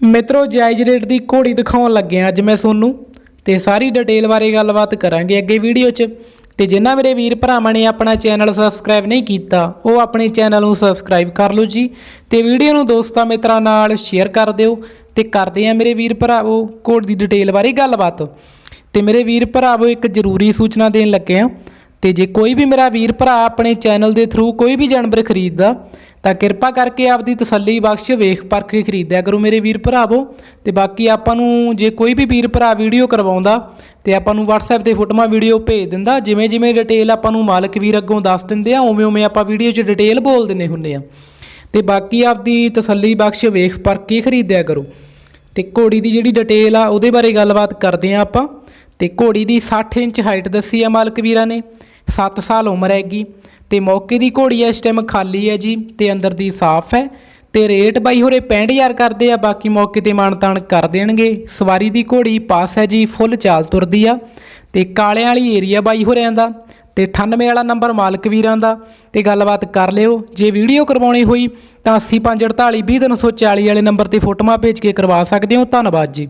ਮਿੱਤਰੋ, ਜਾਇਜ਼ ਰੇਟ ਦੀ ਘੋੜੀ ਦਿਖਾਉਣ ਲੱਗੇ ਹਾਂ ਅੱਜ ਮੈਂ ਤੁਹਾਨੂੰ ਤੇ ਸਾਰੀ ਡਿਟੇਲ ਬਾਰੇ ਗੱਲਬਾਤ ਕਰਾਂਗੇ ਅੱਗੇ ਵੀਡੀਓ 'ਚ। ਤੇ ਜਿਨ੍ਹਾਂ ਮੇਰੇ ਵੀਰ ਭਰਾਵਾਂ ਨੇ ਆਪਣਾ ਚੈਨਲ ਸਬਸਕ੍ਰਾਈਬ ਨਹੀਂ ਕੀਤਾ, ਉਹ ਆਪਣੇ ਚੈਨਲ ਨੂੰ ਸਬਸਕ੍ਰਾਈਬ ਕਰ ਲਓ ਜੀ। ਤੇ ਵੀਡੀਓ ਨੂੰ ਦੋਸਤਾਂ ਮਿੱਤਰਾਂ ਨਾਲ ਸ਼ੇਅਰ ਕਰ ਦਿਓ ਤੇ ਕਰਦੇ ਆ ਮੇਰੇ ਵੀਰ ਭਰਾਵੋ ਘੋੜੀ ਦੀ ਡਿਟੇਲ ਬਾਰੇ ਗੱਲਬਾਤ। ਤੇ ਮੇਰੇ ਵੀਰ ਭਰਾਵੋ, ਇੱਕ ਜ਼ਰੂਰੀ ਸੂਚਨਾ ਦੇਣ ਲੱਗੇ ਆ ਤੇ ਜੇ ਕੋਈ ਵੀ ਮੇਰਾ ਵੀਰ ਭਰਾ ਆਪਣੇ ਚੈਨਲ ਦੇ ਥਰੂ ਕੋਈ ਵੀ ਜਾਨਵਰ ਖਰੀਦਦਾ ਤਾਂ ਕਿਰਪਾ ਕਰਕੇ ਆਪਦੀ ਤਸੱਲੀ ਬਖਸ਼, ਵੇਖ ਪਰਖ ਕੇ ਖਰੀਦਿਆ ਕਰੋ ਮੇਰੇ ਵੀਰ ਭਰਾਵੋ। ਤੇ ਬਾਕੀ ਆਪਾਂ ਨੂੰ ਜੇ ਕੋਈ ਵੀ ਵੀਰ ਭਰਾ ਵੀਡੀਓ ਕਰਵਾਉਂਦਾ, ਤੇ ਆਪਾਂ ਨੂੰ WhatsApp ਤੇ ਫੋਟੋਆਂ ਵੀਡੀਓ ਭੇਜ ਦਿੰਦਾ। ਜਿਵੇਂ ਜਿਵੇਂ ਡਿਟੇਲ ਆਪਾਂ ਨੂੰ ਮਾਲਕ ਵੀਰ ਅੱਗੋਂ ਦੱਸ ਦਿੰਦੇ ਆ, ਉਵੇਂ ਉਵੇਂ ਆਪਾਂ ਵੀਡੀਓ 'ਚ ਡਿਟੇਲ ਬੋਲ ਦਿੰਨੇ ਹੁੰਦੇ ਆ। ਤੇ ਬਾਕੀ ਆਪਦੀ ਤਸੱਲੀ ਬਖਸ਼, ਵੇਖ ਪਰਖ ਕੇ ਖਰੀਦਿਆ ਕਰੋ। ਤੇ ਘੋੜੀ ਦੀ ਜਿਹੜੀ ਡਿਟੇਲ ਆ, ਉਹਦੇ ਬਾਰੇ ਗੱਲਬਾਤ ਕਰਦੇ ਆ ਆਪਾਂ। ਤੇ ਘੋੜੀ ਦੀ 60 ਇੰਚ ਹਾਈਟ ਦੱਸੀ ਆ ਮਾਲਕ ਵੀਰਾਂ ਨੇ। 7 ਸਾਲ ਉਮਰ ਹੈਗੀ। ਤੇ ਮੌਕੇ ਦੀ ਘੋੜੀ ਇਸ ਟਾਈਮ ਖਾਲੀ ਹੈ ਜੀ ਤੇ ਅੰਦਰ ਦੀ ਸਾਫ਼ ਹੈ ਤੇ ਰੇਟ ਬਾਈ ਹੋਰੇ 65000 ਕਰਦੇ ਆ, ਬਾਕੀ ਮੌਕੇ ਤੇ ਮਾਨਤਾਨ ਕਰ ਦੇਣਗੇ। ਸਵਾਰੀ ਦੀ ਘੋੜੀ ਪਾਸ ਹੈ ਜੀ, ਫੁੱਲ ਚਾਲ ਤੁਰਦੀ ਆ। ਤੇ ਕਾਲਿਆਂ ਵਾਲੀ ਏਰੀਆ ਬਾਈ ਹੋਰਿਆਂ ਦਾ ਤੇ 98 ਵਾਲਾ ਨੰਬਰ ਮਾਲਕ ਵੀਰਾਂ ਦਾ। ਤੇ ਗੱਲਬਾਤ ਕਰ ਲਿਓ, ਜੇ ਵੀਡੀਓ ਕਰਵਾਉਣੀ ਹੋਈ ਤਾਂ 8548 20340 ਵਾਲੇ ਨੰਬਰ ਤੇ ਫੋਟੋਆਂ ਭੇਜ ਕੇ ਕਰਵਾ ਸਕਦੇ ਹੋ। ਧੰਨਵਾਦ ਜੀ।